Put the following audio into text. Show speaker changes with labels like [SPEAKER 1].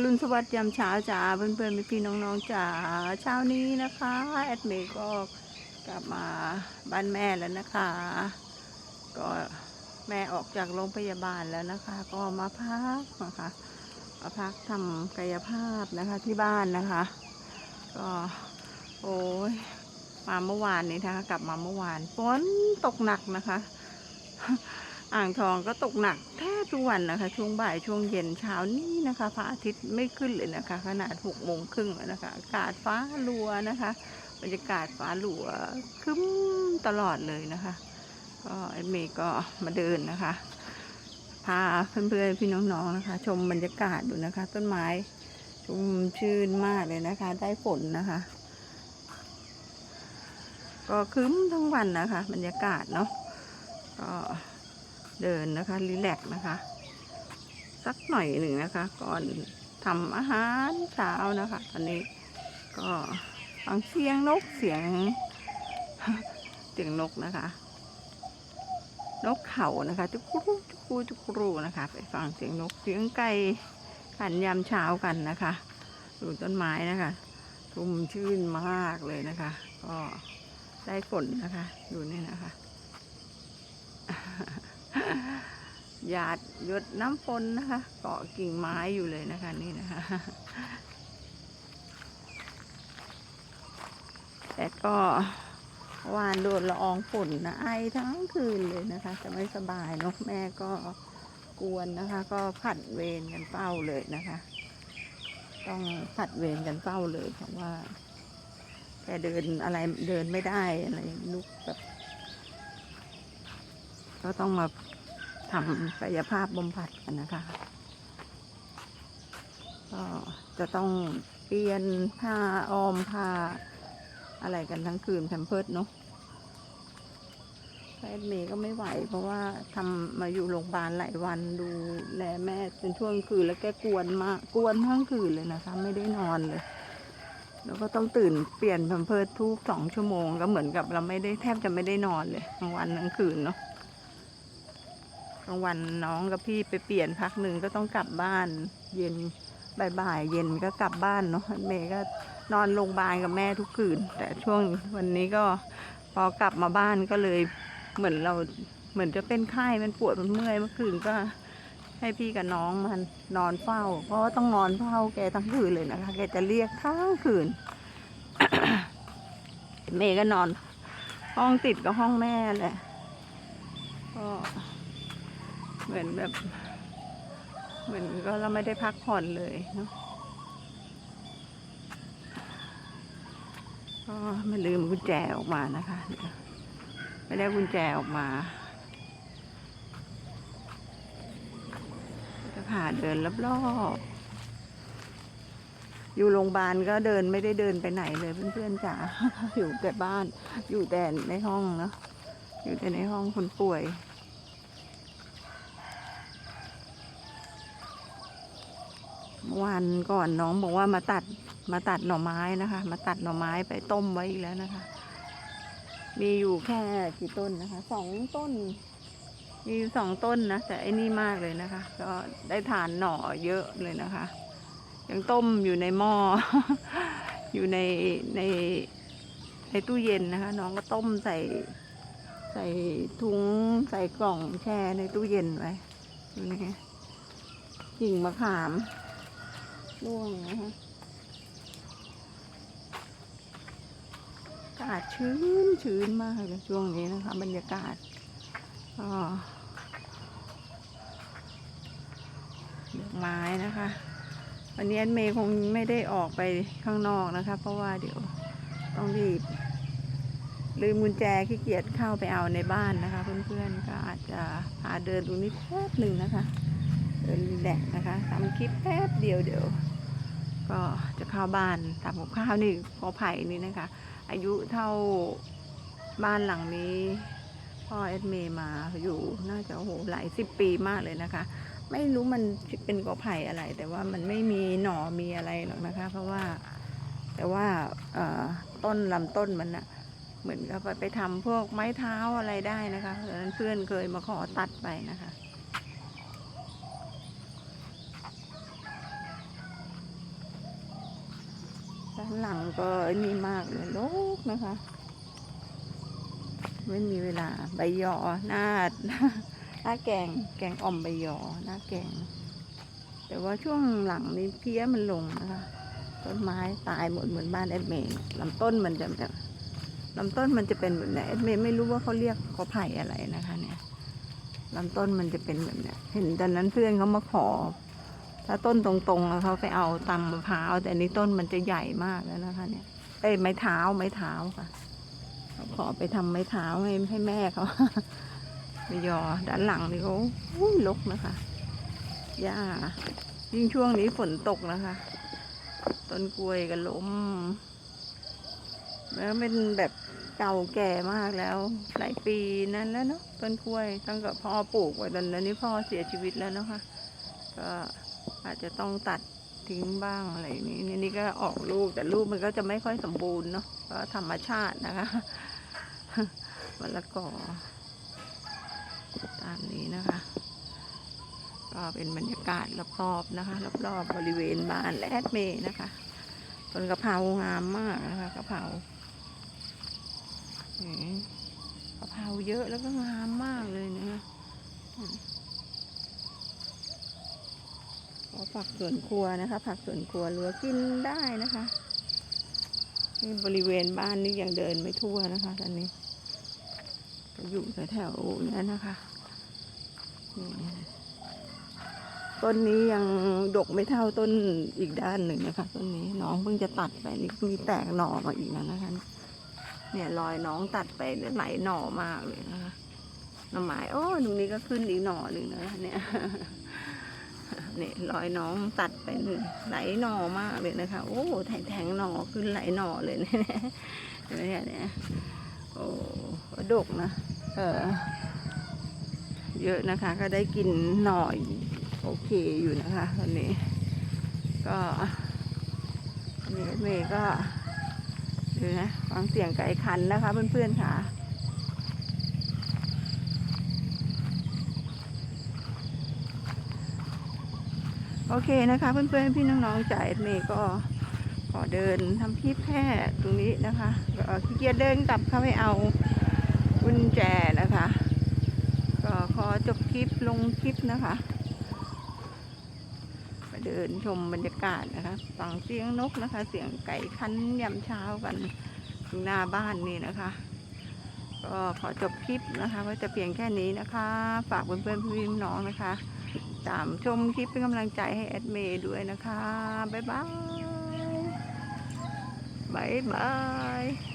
[SPEAKER 1] อรุณสวัสดิ์ยามเช้าจ้าเพื่อนๆพี่น้องๆจ้าเช้านี้นะคะแอดเมก็กลับมาบ้านแม่แล้วนะคะ ก็แม่ออกจากโรงพยาบาลแล้วนะคะ ก็มาพักนะคะมาพักทำกายภาพนะคะที่บ้านนะคะ ก็โอ้ยมาเมื่อวานนี้นะคะ กลับมาเมื่อวานฝนตกหนักนะคะ อ่างทองก็ตกหนักแทบทุกวันนะคะ ช่วงบ่ายช่วงเย็นเช้านี้นะคะพระอาทิตย์ไม่ขึ้นเลยนะคะ ขนาดหกโมงครึ่งแล้วนะคะอากาศฟ้าลัวนะคะบรรยากาศฟ้าลัวคึ้มตลอดเลยนะคะ ก็ไอเมย์ก็มาเดินนะคะ พาเพื่อนๆพี่น้องๆนะคะ ชมบรรยากาศดูนะคะ ต้นไม้ชุ่มชื่นมากเลยนะคะ ได้ฝนนะคะ ก็คึ้มทั้งวันนะคะ บรรยากาศเนาะก็ เดินนะคะรีแลกนะคะ สักหน่อยหนึ่งนะคะ ก่อนทำอาหารเช้านะคะ ตอนนี้ก็ฟังเสียงนกเสียง เสียงนกนะคะ นกเขานะคะจุกรูจุกรูจุกรูนะคะ ไปฟังเสียงนกเสียงไก่ขันยามเช้ากันนะคะดูต้นไม้นะคะชุ่มชื่นมากเลยนะคะ ก็ได้ฝนนะคะ ดูนี่นะคะ หยาดหยดน้ำฝนนะคะ เกาะกิ่งไม้อยู่เลยนะคะนี่นะคะ แต่ก็วานโดนละอองฝนนะไอทั้งคืนเลยนะคะ จะไม่สบายนอะแม่ก็กวนนะคะ ก็ผัดเวรกันเฝ้าเลยนะคะ ต้องผัดเวรกันเฝ้าเลยเพราะว่าแกเดินอะไรเดินไม่ได้อะไรลุกแบบก็ต้องมา ทำกายภาพบำบัดกันนะคะ ก็จะต้องเปลี่ยนผ้าอ้อมผ้าอะไรกันทั้งคืนแพมเพิร์ดเนาะแพทย์เมย์ก็ไม่ไหว เพราะว่าทำมาอยู่โรงพยาบาลหลายวันดูแลแม่เป็นช่วงคืนแล้วแกกวนมากกวนทั้งคืนเลยนะคะ ไม่ได้นอนเลย แล้วก็ต้องตื่นเปลี่ยนแพมเพิร์ดทุกสองชั่วโมงก็เหมือนกับเราไม่ได้แทบจะไม่ได้นอนเลยทั้งวันทั้งคืนเนาะ ลางวันน้องกับพี่ไปเปลี่ยนพักหนึ่งก็ต้องกลับบ้าน เย็นบ่ายๆเย็นก็กลับบ้านเนาะเมย์ก็นอนโรงพยาบาลกับแม่ทุกคืน แต่ช่วงวันนี้ก็พอกลับมาบ้านก็เลยเหมือนเราเหมือนจะเป็นไข้มันปวดมันเมื่อยเมื่อคืนก็ให้พี่กับน้องมันนอนเฝ้า เพราะว่าต้องนอนเฝ้าแกทั้งคืนเลยนะคะ แกจะเรียกทั้งคืน เมย์ก็นอน ห้องติดกับห้องแม่แหละก็ เหมือนแบบ เหมือนก็เราไม่ได้พักผ่อนเลยเนาะก็ไม่ลืมกุญแจออกมานะคะ ไม่ได้กุญแจออกมาจะผ่าเดินรอบๆอยู่โรงพยาบาลก็เดินไม่ได้เดินไปไหนเลยเพื่อนๆจ๋าอยู่แต่บ้านอยู่แต่ในห้องเนาะอยู่แต่ในห้องคนป่วย เมื่อวานก่อนน้องบอกว่ามาตัดมาตัดหน่อไม้นะคะ มาตัดหน่อไม้ไปต้มไว้อีกแล้วนะคะ มีอยู่แค่กี่ต้นนะคะสองต้น มีสองต้นนะแต่ไอ้นี่มากเลยนะคะ ก็ได้ทานหน่อเยอะเลยนะคะ ยังต้มอยู่ในหม้ออยู่ในในในตู้เย็นนะคะ น้องก็ต้มใส่ใส่ถุงใส่กล่องแช่ในตู้เย็นไว้ดูนี่กิ่งมะขาม ร่วงนะคะอากาศชื้นชื้นมากช่วงนี้นะคะ บรรยากาศดอกไม้นะคะ วันนี้แอนเมย์คงไม่ได้ออกไปข้างนอกนะคะ เพราะว่าเดี๋ยวต้องรีบ ลืมกุญแจขี้เกียจเข้าไปเอาในบ้านนะคะ เพื่อนๆก็อาจจะพาเดินตรงนี้แป๊บหนึ่งนะคะ เดินแลกนะคะทำคลิปแป๊บเดียวเดี๋ยว ก็จะเข้าบ้านทำกับข้าวนี่พอไผ่นี่นะคะ อายุเท่าบ้านหลังนี้ พ่อเอดเมย์มาอยู่น่าจะโอ้โหหลายสิบปีมากเลยนะคะ ไม่รู้มันเป็นกอไผ่อะไร แต่ว่ามันไม่มีหน่อมีอะไรหรอกนะคะ เพราะว่าแต่ว่าต้นลำต้นมันนะเหมือนกับไปทำพวกไม้เท้าอะไรได้นะคะเพราะฉะนั้นเพื่อนเคยมาขอตัดไปนะคะ ด้านหลังก็นี่มากเลยโลกนะคะ ไม่มีเวลาใบยอหน้าหน้าแกงแกงอ่อมใบยอหน้าแกง แต่ว่าช่วงหลังนี้เพี้ยมันลงนะคะต้นไม้ตายหมดเหมือนบ้านแอดเมย์ลำต้นมันจะแบบลำต้นมันจะเป็นแบบไหนแอดเมย์ไม่รู้ว่าเขาเรียกเขาไผ่อะไรนะคะ เนี่ยลำต้นมันจะเป็นแบบเนี้ยเห็นตอนนั้นเพื่อนเขามาขอ ถ้าต้นตรงๆเขาไปเอาตำมะพร้าวแต่นี้ต้นมันจะใหญ่มากแล้วนะคะเนี่ยเอ้ยไม้เท้าไม้เท้าค่ะเขาขอไปทำไม้เท้าให้ให้แม่เขาไปยอด้านหลังนี่เขาอุ้ยรกนะคะหญ้ายิ่งช่วงนี้ฝนตกนะคะ ต้นกล้วยก็ล้มแล้วเป็นแบบเก่าแก่มากแล้วหลายปีนั้นแล้วเนาะต้นกล้วยตั้งแต่พ่อปลูกไว้ตอนนั้นนี่พ่อเสียชีวิตแล้วเนาะคะก็ อาจจะต้องตัดทิ้งบ้างอะไรนี้นี่นี่ก็ออกลูกแต่ลูกมันก็จะไม่ค่อยสมบูรณ์เนาะก็ธรรมชาตินะคะมะละกอตามนี้นะคะ ก็เป็นบรรยากาศรอบๆนะคะ รอบๆบริเวณบ้านและแอดเมย์นะคะต้นกะเพรางามมากนะคะกะเพราอืมกะเพราเยอะแล้วก็งามมากเลยนะคะอืมก็ ผักสวนครัวนะคะ ผักสวนครัวรัวกินได้นะคะนี่บริเวณบ้านนี่ยังเดินไม่ทั่วนะคะตอนนี้อยู่แถวๆนี้นะคะต้นนี้ยังดกไม่เท่าต้นอีกด้านหนึ่งนะคะต้นนี้น้องเพิ่งจะตัดไปนี่มีแตกหน่อมาอีกแล้วนะคะ เนี่ยรอยน้องตัดไปไหลหน่อมากเลยนะคะหน่อไม้โอ้ตรงนี้ก็ขึ้นอีกหน่อหนึ่งนะเนี่ย นี่ยรอยน้องตัดไปหนึ่งไหลหน่อมากเลยนะคะ โอ้แทงแทงหน่อขึ้นไหลหน่อเลยเนี่ยเนี่ยเนี่ยโอ้ดกนะ เออเยอะนะคะ ก็ได้กินหน่อยโอเคอยู่นะคะวันนี้ ก็นนี้เมย์ก็ดูนะฟังเสียงไก่ขันนะคะเพื่อนๆค่ะ โอเคนะคะ เพื่อนๆพี่น้องๆจ่ายเมย์ก็ขอเดินทำคลิปแค่ตรงนี้นะคะก็ขี้เกียจเดินกลับเข้าไปเอากุญแจนะคะ ก็ขอจบคลิปลงคลิปนะคะมาเดินชมบรรยากาศนะคะฟังเสียงนกนะคะ เสียงไก่คันยามเช้ากันถึงหน้าบ้านนี่นะคะ ก็ขอจบคลิปนะคะว่าจะเพียงแค่นี้นะคะ ฝากเพื่อนๆพี่น้องนะคะ ตามชมคลิปเป็นกำลังใจให้แอดเมย์ด้วยนะคะ บ๊ายบาย บ๊ายบาย